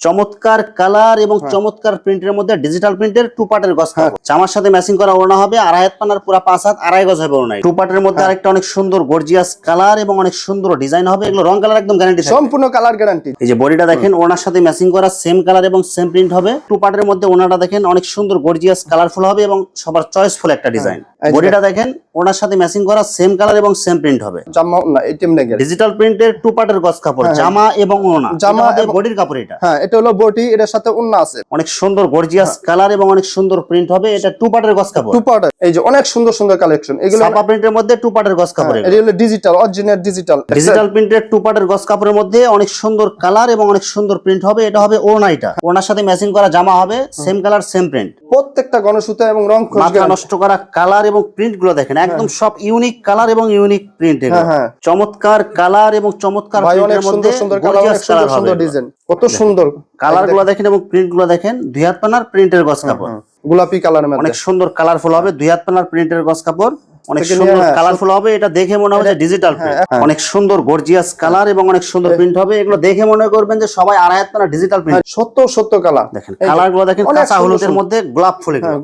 চমৎকার কালার এবং হ্যাঁ। চমৎকার প্রিন্টের মধ্যে ডিজিটাল প্রিন্টের টু পার্টের গজ হ্যাঁ। জামার সাথে ম্যাচিং করা ওড়না হবে আড়াই হাত পানার পুরা পাঁচ হাত আড়াই গজ হবে ওড়নায়। টু পার্টের মধ্যে হ্যাঁ। আরেকটা অনেক সুন্দর গর্জিয়াস কালার এবং অনেক সুন্দর ডিজাইন হবে। এগুলো রং কালার একদম গ্যারান্টি সম্পূর্ণ কালার গ্যারান্টি এই যে বডিটা দেখেন ওনার সাথে ম্যাচিং করা সেম কালার এবং সেম প্রিন্ট হবে। টু পার্টের মধ্যে ওনাটা দেখেন অনেক সুন্দর গর্জিয়াস কালারফুল হবে এবং সবার চয়েসফুল একটা ডিজাইন এই যে বডিটা দেখেন ওনার সাথে ম্যাচিং করা সেম কালার এবং সেম প্রিন্ট হবে। জামা না এটিএম নেগের ডিজিটাল প্রিন্টের টু পার্টের গজ কাপড় হ্যাঁ, জামা এবং ওনা জামা এবং- বডির কাপড় এটা। হ্যাঁ এটা হলো বটি এটার সাথে অন্য আছে। অনেক সুন্দর গর্জিয়াস হ্যাঁ। কালার এবং অনেক সুন্দর প্রিন্ট হবে। এটা টু পার্টের গস কাপড়। টু পার্টের এই যে অনেক সুন্দর সুন্দর কালেকশন এগুলো ছাপা প্রিন্টের মধ্যে টু পার্টের গস কাপড় হ্যাঁ, এটা হলো ডিজিটাল অরিজিনাল ডিজিটাল ডিজিটাল প্রিন্টের টু পার্টের গস কাপড়ের মধ্যে অনেক সুন্দর কালার এবং অনেক সুন্দর প্রিন্ট হবে। এটা হবে ওনাইটা ওনার সাথে ম্যাচিং করা জামা হবে সেম কালার সেম প্রিন্ট প্রত্যেকটা গণসূতা এবং রং মাথা নষ্ট করা কালার এবং প্রিন্টগুলো দেখেন একদম সব ইউনিক কালার এবং ইউনিক প্রিন্ট হ্যাঁ, হ্যাঁ। চমৎকার কালার এবং চমৎকার প্রিন্টের মধ্যে সুন্দর সুন্দর ডিজাইন কত সুন্দর। কালারগুলো দেখেন এবং প্রিন্টগুলো দেখেন দুই হাত পানার প্রিন্টের গছ কাপড়। হ্যাঁ, গোলাপি কালার অনেক সুন্দর কালারফুল হবে দুই হাত পানার প্রিন্টের গছ কাপড়। অনেক সুন্দর হ্যাঁ, কালারফুল হবে এটা দেখে মনে হবে ডিজিটাল হ্যাঁ, হ্যাঁ। অনেক সুন্দর গর্জিয়াস কালার এবং অনেক সুন্দর প্রিন্ট হবে। এগুলো দেখে মনে করবেন যে সবাই আড়াই হাত পানা ডিজিটাল প্রিন্ট হ্যাঁ, সত্য সত্য কালার দেখেন কালারগুলো দেখেন কাঁচা হলুদের মধ্যে গোলাপ ফুল হ্যাঁ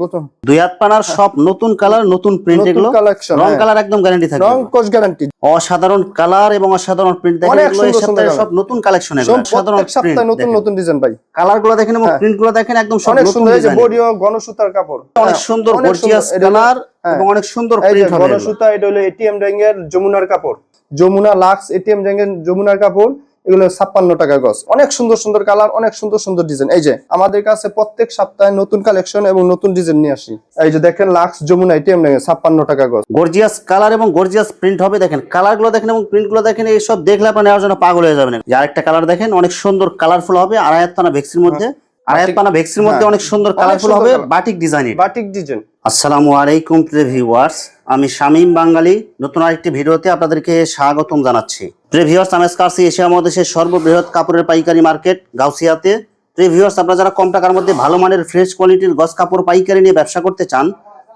দুই হাত পানার সব নতুন কালার নতুন প্রিন্ট এগুলো। রং হ্যাঁ। কালার একদম গ্যারান্টি থাকবে রং কোচ গ্যারান্টি অসাধারণ কালার এবং অসাধারণ প্রিন্ট দেখেন এগুলো এই সপ্তাহে সব নতুন কালেকশন এগুলো সাধারণ প্রত্যেক সপ্তাহে নতুন নতুন ডিজাইন ভাই। কালারগুলো দেখেন এবং হ্যাঁ। প্রিন্টগুলো দেখেন একদম সব নতুন সুন্দর ডিজাইন বডিও গণসূতার কাপড়। অনেক হ্যাঁ, সুন্দর গর্জিয়াস কালার হ্যাঁ। এবং অনেক সুন্দর প্রিন্ট হবে। গণসূতা এটা হলো এটিএম র্যাঙ্গের যমুনার কাপড়। যমুনা লাক্স এটিএম র্যাঙ্গের যমুনার কাপড় এগুলো ছাপ্পান্ন টাকা গজ। অনেক সুন্দর সুন্দর কালার অনেক সুন্দর সুন্দর ডিজাইন এই যে আমাদের কাছে প্রত্যেক সপ্তাহে নতুন কালেকশন এবং নতুন ডিজাইন নিয়ে আসি। এই যে দেখেন লাক্স যমুনা এটিএম র্যাঙ্গের ছাপ্পান্ন টাকা গজ। গর্জিয়াস কালার এবং গর্জিয়াস প্রিন্ট হবে দেখেন। কালারগুলো দেখেন এবং প্রিন্টগুলো দেখেন এইসব দেখলে আপনি নেওয়ার জন্য পাগল হয়ে যাবেন। যে আরেকটা কালার দেখেন অনেক সুন্দর কালারফুল হবে আড়াই হাত পানা ভেক্সির মধ্যে। আড়াই হাত পানা ভেক্সির মধ্যে হ্যাঁ। অনেক সুন্দর কালারফুল হবে বাটিক ডিজাইনের বাটিক ডিজাইন আসসালামু আলাইকুম প্রিয় ভিউয়ার্স আমি শামীম বাঙালি। নতুন আরেকটি ভিডিওতে আপনাদেরকে স্বাগতম জানাচ্ছি। প্রিয় ভিউয়ার্স আমি আজকে এশিয়া মহাদেশের সর্ববৃহৎ কাপড়ের পাইকারি মার্কেট গাউসিয়াতে। প্রিয় ভিউয়ার্স আপনারা যারা কম টাকার মধ্যে ভালো মানের ফ্রেশ কোয়ালিটির গস কাপড় পাইকারি নিয়ে ব্যবসা করতে চান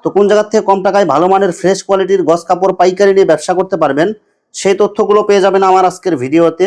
তো কোন জায়গা থেকে কম টাকায় ভালো মানের ফ্রেশ কোয়ালিটির গস কাপড় পাইকারি নিয়ে ব্যবসা করতে পারবেন সেই তথ্যগুলো পেয়ে যাবেন আমার আজকের ভিডিওতে।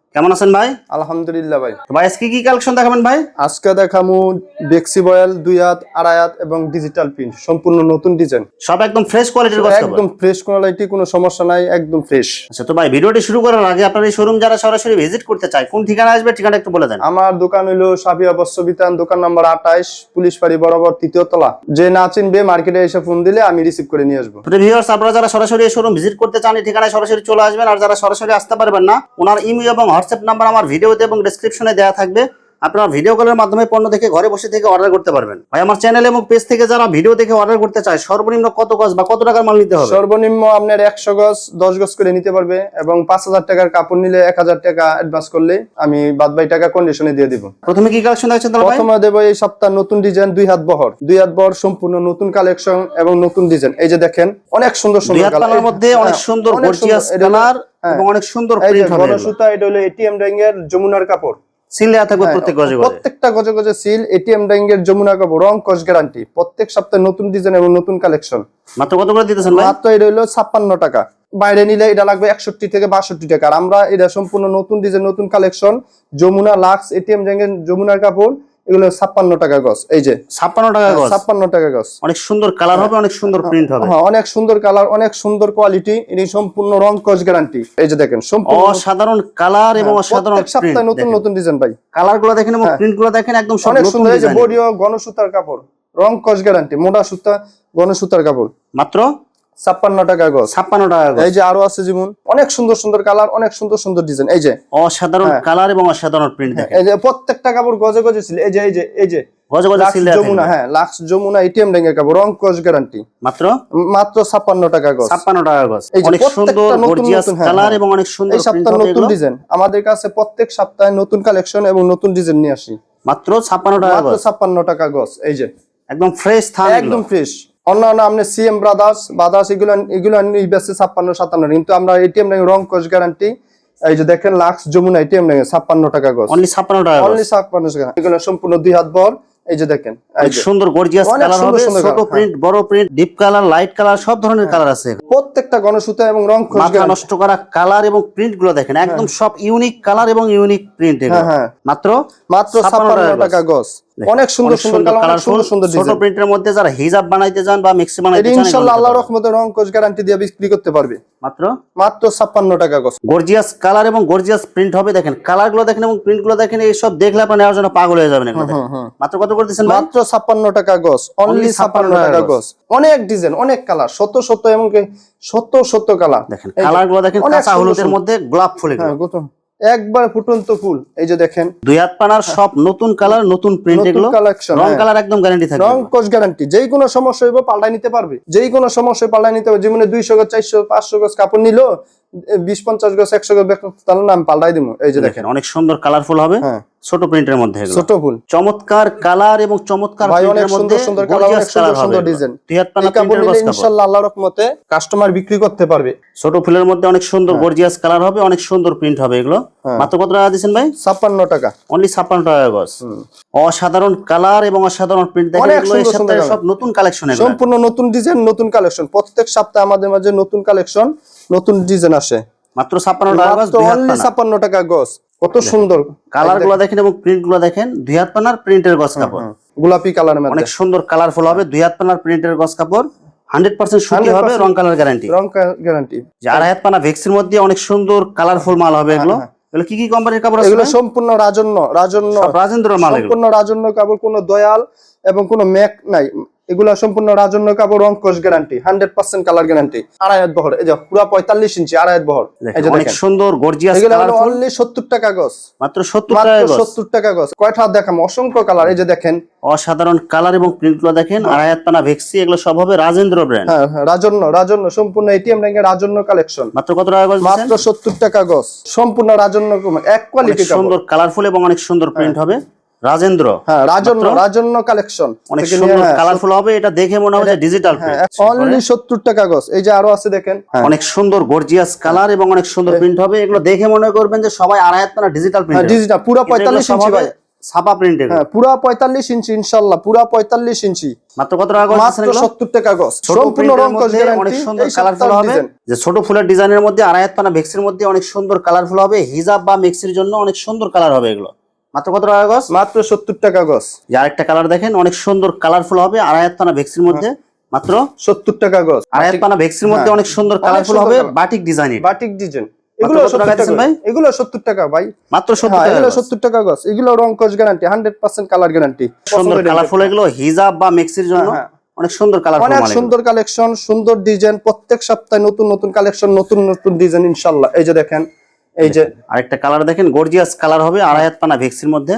কেমন আছেন ভাই? আলহামদুলিল্লাহ ভাই। ভাই আজকে কি কালেকশন দেখাবেন ভাই? আজকে দেখামু বেক্সি বয়েল দুই হাত আড়াই হাত এবং ডিজিটাল প্রিন্ট সম্পূর্ণ নতুন ডিজাইন সব একদম ফ্রেশ কোয়ালিটির কাপড় একদম ফ্রেশ কোয়ালিটি কোনো সমস্যা নাই একদম ফ্রেশ আচ্ছা তো ভাই ভিডিওটি শুরু করার আগে আপনার এই শোরুম যারা সরাসরি ভিজিট করতে চায় কোন ঠিকানা আসবে ঠিকানা একটু বলে দেন। আমার দোকান হইল সাবিয়া বস্ত্রবিতান দোকান নাম্বার আঠাইশ পুলিশ বাড়ি বরাবর তৃতীয় তলা। যে না চিনবে মার্কেটে এসে ফোন দিলে আমি রিসিভ করে নিয়ে আসব। তো ভিউয়ার্স আপনারা যারা সরাসরি এই শোরুম ভিজিট করতে চান এই ঠিকানায় সরাসরি চলে আসবেন আর যারা সরাসরি আসতে পারবেন না ওনার ইমেল এবং হোয়াটসঅ্যাপ নাম্বার আমার ভিডিওতে এবং ডিসক্রিপশনে দেওয়া থাকবে। আপনারা ভিডিও কলের মাধ্যমে পণ্য দেখে ঘরে বসে থেকে অর্ডার করতে পারবেন। ভাই আমার চ্যানেল এবং পেজ থেকে যারা ভিডিও দেখে অর্ডার করতে চায় সর্বনিম্ন কত গজ বা কত টাকার মাল নিতে হবে? সর্বনিম্ন আপনার একশো গজ দশ গজ করে নিতে পারবে এবং পাঁচ হাজার টাকার কাপড় নিলে এক হাজার টাকা অ্যাডভান্স করলে আমি বাদ বাই টাকা কন্ডিশনে দিয়ে দিব। প্রথমে কি কালেকশন ভাই? প্রথমে দেবো এই সপ্তাহ নতুন ডিজাইন দুই হাত বহর। দুই হাত বহর সম্পূর্ণ নতুন কালেকশন এবং নতুন ডিজাইন এই যে দেখেন অনেক সুন্দর সুন্দর। মধ্যে অনেক হ্যাঁ, সুন্দর অনেক গর্জিয়াস সুন্দর। এটা কালার হ্যাঁ। এবং অনেক সুন্দর প্রিন্ট হবে। গণসূতা এটা হলো এটিএম এর যমুনার কাপড়। সিল দেওয়া থাকবে প্রত্যেক গজে গজে। প্রত্যেকটা গজে গজে সিল এটিএম এর যমুনা কাপড় রং কস গ্যারান্টি প্রত্যেক সপ্তাহে নতুন ডিজাইন এবং নতুন কালেকশন মাত্র কত করে দিতেছেন ভাই? মাত্র এটা হলো টাকা। বাইরে নিলে এটা লাগবে একষট্টি থেকে বাষট্টি টাকা। আর আমরা এটা সম্পূর্ণ নতুন ডিজাইন নতুন কালেকশন যমুনা লাক্স এটিএম এর যমুনার কাপড় এগুলো ছাপ্পান্ন টাকা গজ। এই যে ছাপ্পান্ন টাকা গজ। ছাপ্পান্ন টাকা গজ। অনেক সুন্দর কালার হবে অনেক সুন্দর প্রিন্ট হবে। হ্যাঁ অনেক সুন্দর কালার অনেক সুন্দর কোয়ালিটি এটি সম্পূর্ণ রং কস গ্যারান্টি এই যে দেখেন সম্পূর্ণ অসাধারণ কালার এবং অসাধারণ প্রত্যেক সপ্তাহে নতুন নতুন ডিজাইন ভাই কালারগুলো দেখেন এবং হ্যাঁ। প্রিন্টগুলো দেখেন একদম অনেক সুন্দর এই যে বডিও গণসূতার কাপড় রং কস গ্যারান্টি মোটা সুতা গণসূতার কাপড়। মাত্র ছাপ্পান্ন টাকা গজ। ছাপ্পান্ন টাকা। এই যে আরও আছে যেমন অনেক সুন্দর সুন্দর কালার অনেক সুন্দর সুন্দর ডিজাইন এই যে অসাধারণ হ্যাঁ। কালার এবং অসাধারণ প্রিন্ট এই যে প্রত্যেকটা কাপড় গজে গজে ছিল। এই যে এই যে এই যে গজে গজে লাক্স যমুনা হ্যাঁ লাক্স যমুনা এটিএম ব্যাংকের কাপড় রং কস গ্যারান্টি মাত্র? মাত্র ছাপ্পান্ন টাকা গজ। ছাপ্পান্ন টাকা গজ। অনেক সুন্দর গর্জিয়াস হ্যাঁ, কালার হ্যাঁ। এবং অনেক সুন্দর এই সপ্তাহে নতুন ডিজাইন আমাদের কাছে প্রত্যেক সপ্তাহে নতুন কালেকশন এবং নতুন ডিজাইন নিয়ে আসি। মাত্র ছাপ্পান্ন টাকা মাত্র ছাপ্পান্ন টাকা গজ। এই যে একদম ফ্রেশ থান একদম ফ্রেশ অন্যান্য আপনি সিএম ব্রাদার্স বাদার্স এগুলো এগুলো বেশি ছাপ্পান্ন সাতান্ন। কিন্তু আমরা এটিএম ব্যাংক রং কোচ গ্যারান্টি এই যে দেখেন লাক্স যমুনা এটিএম ব্যাংক ছাপ্পান্ন টাকা গজ অনলি ছাপ্পান্ন টাকা অনলি ছাপ্পান্ন টাকা। এগুলো সম্পূর্ণ দুই হাত বর এই যে দেখেন। সুন্দর গর্জিয়াস কালার হবে ছোট প্রিন্ট বড় print deep colour light colour সব ধরনের কালার আছে। প্রত্যেকটা গণসূতা এবং রং মাথা নষ্ট করা কালার এবং প্রিন্টগুলো দেখেন একদম সব ইউনিক কালার এবং ইউনিক প্রিন্ট হ্যাঁ হ্যাঁ। মাত্র মাত্র ছাপ্পান্ন টাকা গজ অনেক সুন্দর সুন্দর কালার সুন্দর সুন্দর ছোট প্রিন্টের মধ্যে যারা হিজাব বানাইতে চান বা মিক্সি বানাইতে চান ইনশাআল্লাহ আল্লাহর রহমতে রং কোচ গ্যারান্টি দিয়ে বিক্রি করতে পারবে। মাত্র? মাত্র ছাপ্পান্ন টাকা গজ। গর্জিয়াস কালার এবং গর্জিয়াস প্রিন্ট হবে দেখেন কালারগুলো দেখেন এবং প্রিন্টগুলো দেখেন এই সব দেখলে আপনার নেওয়ার জন্য পাগল হয়ে যাবেন এগুলো মাত্র কত করে দিচ্ছেন মাত্র ছাপ্পান্ন টাকা গজ। অনলি Only 56 টাকা টাকা অনেক ডিজাইন অনেক কালার শত শত এবং শত শত কালার দেখেন কালারগুলো দেখেন কাঁচা হলুদের মধ্যে গোলাপ ফুল। হ্যাঁ একবার ফুটন্ত ফুল। এই যে দেখেন। দুই হাত পানার সব নতুন কালার নতুন প্রিন্ট এগুলো। কালেকশন রং কালার একদম গ্যারান্টি থাকবে। রং কোচ গ্যারান্টি যেই কোনো সমস্যা হইব পাল্টাই নিতে পারবে। যেই কোনো সমস্যা পাল্টাই নিতে পারবে। যেমন দুইশো গজ চারশো পাঁচশো গজ কাপড় নিলো বিশ পঞ্চাশ গজ একশো গজ বেতন তাহলে না আমি পাল্টাই দিমু এই যে দেখেন দেখেন। অনেক সুন্দর কালারফুল হবে। হ্যাঁ। ছোট প্রিন্টের মধ্যে ছোট ফুল। চমৎকার কালার এবং চমৎকার প্রিন্টের মধ্যে সুন্দর সুন্দর কালার অনেক সুন্দর সুন্দর ডিজাইন ইনশাল্লাহ আল্লাহর রহমতে কাস্টমার বিক্রি করতে পারবে। ছোট ফুলের মধ্যে অনেক সুন্দর হ্যাঁ। গর্জিয়াস কালার হবে অনেক সুন্দর প্রিন্ট হবে এগুলো। মাত্র কত টাকা দিচ্ছেন ভাই? ছাপ্পান্ন টাকা। অনলি ছাপ্পান্ন টাকা গজ। অসাধারণ কালার এবং অসাধারণ প্রিন্ট দেখেন অনেক এগুলো এই সপ্তাহে সব নতুন কালেকশন এগুলো। সম্পূর্ণ নতুন ডিজাইন নতুন কালেকশন প্রত্যেক সপ্তাহে আমাদের মাঝে নতুন কালেকশন নতুন ডিজাইন আসে। মাত্র ছাপ্পান্ন টাকা ছাপ্পান্ন টাকা গজ। কত সুন্দর। কালারগুলো দেখেন এবং প্রিন্টগুলো দেখেন দুই হাত পানার প্রিন্টের গছ কাপড়। গোলাপি কালার অনেক সুন্দর কালারফুল হবে দুই হাত পানার প্রিন্টের গছ কাপড়। হান্ড্রেড পার্সেন্ট সুতি হবে রং কালার গ্যারান্টি রং গ্যারান্টি যে আড়াই হাত পানা ভেক্সির মধ্যে অনেক সুন্দর কালারফুল মাল হবে এগুলো। এগুলো কি কি কোম্পানির কাপড় এগুলো সম্পূর্ণ রাজন্য রাজন্য রাজেন্দ্র মাল সম্পূর্ণ রাজন্য কাপড় কোনো দয়াল এবং কোনো ম্যাক নাই। এগুলা সম্পূর্ণ রাজন্য কাপড় অঙ্কশ guarantee hundred percent colour guarantee আড়াই হাত বহর এই যে পুরো পঁয়তাল্লিশ ইঞ্চি আড়াই হাত বহর। এই যে দেখেন সুন্দর গর্জিয়াস এগুলো অনলি সত্তর টাকা গজ মাত্র সত্তর টাকা সত্তর টাকা গজ কয়টা দেখাম? অসংখ্য কালার এই যে দেখেন। অসাধারণ কালার এবং প্রিন্টগুলো দেখেন। আড়াই হাত পানা ভেক্সি এগুলো সব হবে রাজেন্দ্র ব্র্যান্ড হ্যাঁ হ্যাঁ, রাজন্য রাজন্য সম্পূর্ণ এটিএম ব্যাংকের রাজন্য কালেকশন মাত্র কত টাকা গজ মাত্র সত্তর টাকা গজ সম্পূর্ণ রাজন্য এক কোয়ালিটি সুন্দর কালারফুল এবং অনেক সুন্দর প্রিন্ট হবে। রাজেন্দ্র হ্যাঁ রাজন্য রাজন্য কালেকশন অনেক সুন্দর কালারফুল হবে এটা দেখে মনে হবে ডিজিটাল হ্যাঁ, অনলি সত্তর টাকা গজ। এই যে আরও আছে দেখেন হ্যাঁ। অনেক সুন্দর গর্জিয়াস কালার এবং অনেক সুন্দর প্রিন্ট হবে। এগুলো দেখে মনে করবেন যে সবাই আড়াই হাত পানা ডিজিটাল প্রিন্ট ডিজিটাল পুরা পঁয়তাল্লিশ ইঞ্চি ভাই। ছাপা প্রিন্ট হ্যাঁ পুরা পঁয়তাল্লিশ ইঞ্চি ইনশাল্লাহ পুরা পঁয়তাল্লিশ ইঞ্চি। মাত্র কত টাকা গজ মাত্র এগুলো? সত্তর টাকা গজ। সম্পূর্ণ রং কস অনেক সুন্দর কালারফুল হবে। যে ছোট ফুলের ডিজাইনের মধ্যে আড়াই হাত পানা ভেক্সির মধ্যে অনেক সুন্দর কালারফুল হবে হিজাব বা মিক্সির জন্য অনেক সুন্দর কালার হবে এগুলো। মাত্র কত টাকা গজ? মাত্র সত্তর টাকা যে আরেকটা কালার দেখেন অনেক সুন্দর কালারফুল হবে আড়াই হাত পানা ভেক্সির মধ্যে মাত্র সত্তর টাকা গজ। আড়াই হাত পানা ভেক্সির মধ্যে হ্যাঁ। অনেক সুন্দর কালারফুল হবে বাটিক ডিজাইন বাটিক ডিজাইন এগুলো সত্তর টাকা ভাই? এগুলো সত্তর টাকা ভাই। মাত্র হ্যাঁ এগুলো সত্তর টাকা এগুলো guarantee hundred percent colour guarantee সুন্দর কালারফুল এগুলো। হিজাব বা মিক্সির জন্য হ্যাঁ, অনেক সুন্দর কালারফুল অনেক সুন্দর কালেকশন সুন্দর ডিজাইন প্রত্যেক সপ্তাহে নতুন নতুন কালেকশন নতুন নতুন ডিজাইন ইনশাল্লাহ। এই যে দেখেন এই যে আরেকটা কালার দেখেন গর্জিয়াস কালার হবে আড়াই হাত পানা ভেক্সির মধ্যে।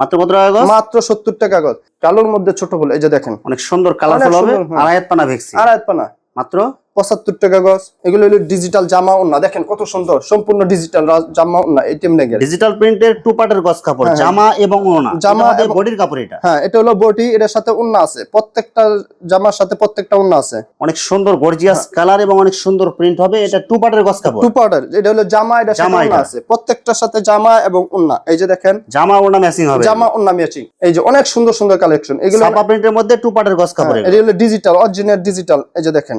মাত্র কত টাকা গজ? মাত্র সত্তর টাকা গজ। কালোর মধ্যে ছোট ফুল এই যে দেখেন। অনেক সুন্দর কালারফুল হবে হ্যাঁ। আড়াই হাত পানা ভেক্সি। আড়াই হাত পানা। মাত্র পঁচাত্তর টাকা গজ। এগুলো হলো ডিজিটাল জামা ওন্না দেখেন কত সুন্দর সম্পূর্ণ ডিজিটাল জামা ওন্না এটিএম নেগের। ডিজিটাল প্রিন্টের টু পার্টের গজ কাপড় হ্যাঁ, জামা এবং ওনা জামা বডির কাপড় এটা। হ্যাঁ এটা হলো বটি এটার সাথে উন্না আছে। প্রত্যেকটা জামার সাথে প্রত্যেকটা উন্না আছে। অনেক সুন্দর গর্জিয়াস হ্যাঁ। কালার এবং অনেক সুন্দর প্রিন্ট হবে। এটা টু পার্টের গজ কাপড়। টু পাউডার এটা হলো জামা এটার সাথে এটা। আছে। প্রত্যেকটার সাথে জামা এবং উন্না এই যে দেখেন। জামা ওনা ম্যাচিং হবে। জামা উন্না ম্যাচিং এই যে অনেক সুন্দর সুন্দর কালেকশন এগুলো ছাপা প্রিন্টের মধ্যে টু পার্টের গজ কাপড় হ্যাঁ, এটা হলো ডিজিটাল অরিজিনাল ডিজিটাল এই যে দেখেন।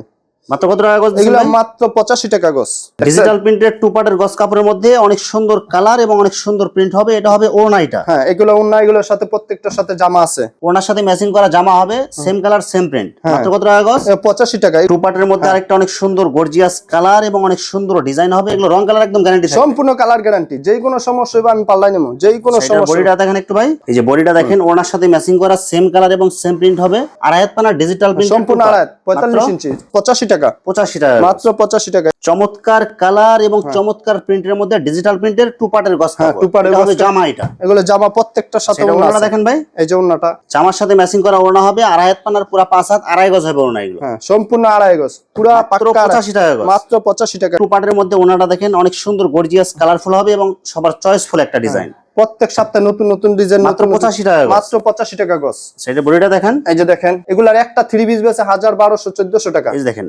মাত্র কত টাকা গজ এগুলো মাত্র পঁচাশি টাকা গজ। ডিজিটাল প্রিন্টের টু পার্টের গজ কাপড়ের মধ্যে অনেক সুন্দর কালার এবং অনেক সুন্দর প্রিন্ট হবে। এটা হবে ওনা এটা। হ্যাঁ এগুলো উন্না এগুলোর সাথে প্রত্যেকটার সাথে জামা আছে। ওনার সাথে ম্যাচিং করা জামা হবে সেম কালার সেম প্রিন্ট হ্যাঁ। মাত্র কত টাকা গজ? পঁচাশি টাকা। টু পার্টের মধ্যে আরেকটা অনেক সুন্দর গর্জিয়াস কালার এবং অনেক সুন্দর ডিজাইন হবে। এগুলো রং কালার একদম গ্যারান্টি সম্পূর্ণ কালার গ্যারান্টি যেই কোনো সমস্যা হবে আমি পাল্লাই নেব। যেই কোনো সমস্যা বডিটা দেখেন একটু ভাই। এই যে বডিটা দেখেন ওনার সাথে ম্যাচিং করা সেম কালার এবং সেম প্রিন্ট হবে। আড়াই হাত পানা ডিজিটাল প্রিন্ট সম্পূর্ণ আড়াই পঁয়তাল্লিশ ইঞ্চি পঁচাশি টাকা পঁচাশি টাকা। মাত্র পঁচাশি টাকা। চমৎকার কালার এবং চমৎকার প্রিন্টের মধ্যে ডিজিটাল প্রিন্টের টু পার্টের গস হ্যাঁ, গজ জামা এটা। এগুলো জামা প্রত্যেকটার সাথে ওড়না দেখেন ভাই। এই যে ওড়নাটা। জামার সাথে ম্যাচিং করা ওড়না হবে আড়াই হাত পানার পুরা পাঁচ হাত আড়াই গজ হবে ওড়না এগুলো। হ্যাঁ সম্পূর্ণ আড়াই গজ। পুরা পঁচাশি টাকা মাত্র পঁচাশি টাকা। টু পার্টের মধ্যে ওনাটা দেখেন অনেক সুন্দর গর্জিয়াস কালারফুল হবে এবং সবার চয়েসফুল একটা ডিজাইন প্রত্যেক সপ্তাহে নতুন নতুন ডিজাইন মাত্র 85 টাকা। মাত্র পঁচাশি টাকা গছ সেটা বডিটা দেখেন। এই যে দেখেন এগুলার একটা থ্রি পিস বেছে হাজার বারোশো চোদ্দশো টাকা। এই দেখেন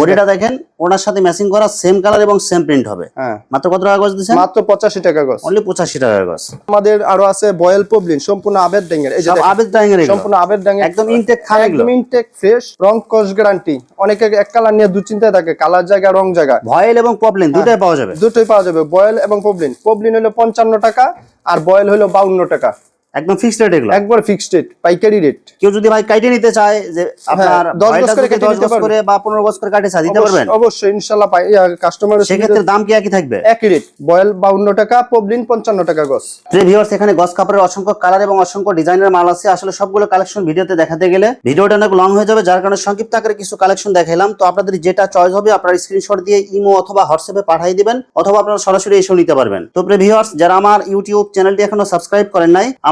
বডিটা দেখেন ওনার সাথে ম্যাচিং করা সেম কালার এবং সেম প্রিন্ট হবে। হ্যাঁ। মাত্র কত টাকা গজ দিচ্ছেন? মাত্র পঁচাশি টাকা গছ অনলি পঁচাশি টাকা গজ। আমাদের আরও আছে বয়েল পবলিন সম্পূর্ণ আবেদ ডেঙ্গের। এই যে আবেদ এগুলো। সম্পূর্ণ আবেদ ডেঙ্গের। একদম ইনটেক খান এগুলো। একদম ইনটেক ফ্রেশ রং কস গ্যারান্টি অনেকে এক কালার নিয়ে দুশ্চিন্তায় থাকে কালার জায়গা রং জায়গা। ভয়েল এবং পপলিন হ্যাঁ। দুটাই পাওয়া যাবে। দুটোই পাওয়া যাবে বয়েল এবং পবলিন পবলিন হলো পঞ্চান্ন টাকা আর বয়েল হলো বাউন্ন টাকা। একদম ফিক্সড রেট এগুলো? একবার ফিক্সড রেট পাইকারি রেট কেউ যদি ভাই কাইটে নিতে চায় যে আপনার হ্যাঁ, দশ গজ করে যদি কেটে নিতে। করে বা পনেরো গজ করে কাটে চা দিতে পারবেন? অবশ্যই ইনশাল্লাহ পাই কাস্টমার সেক্ষেত্রে দাম কি একই থাকবে? একই রেট বয়েল বাউন্ন টাকা পবলিন পঞ্চান্ন টাকা গছ প্রিয় ভিউয়ার্স এখানে গস কাপড়ের অসংখ্য কালার এবং অসংখ্য ডিজাইনের মাল আছে। আসলে সবগুলো কালেকশন ভিডিওতে দেখাতে গেলে ভিডিওটা অনেক লং হয়ে যাবে যার কারণে সংক্ষিপ্ত আকারে কিছু কালেকশন দেখাইলাম। তো আপনাদের যেটা চয়েস হবে আপনারা স্ক্রিনশট দিয়ে ইমো অথবা হোয়াটসঅ্যাপে পাঠিয়ে দিবেন অথবা আপনারা সরাসরি এসেও নিতে পারবেন। তো প্রিয় ভিউয়ার্স যারা আমার ইউটিউব চ্যানেলটি এখনও সাবস্ক্রাইব করেন নাই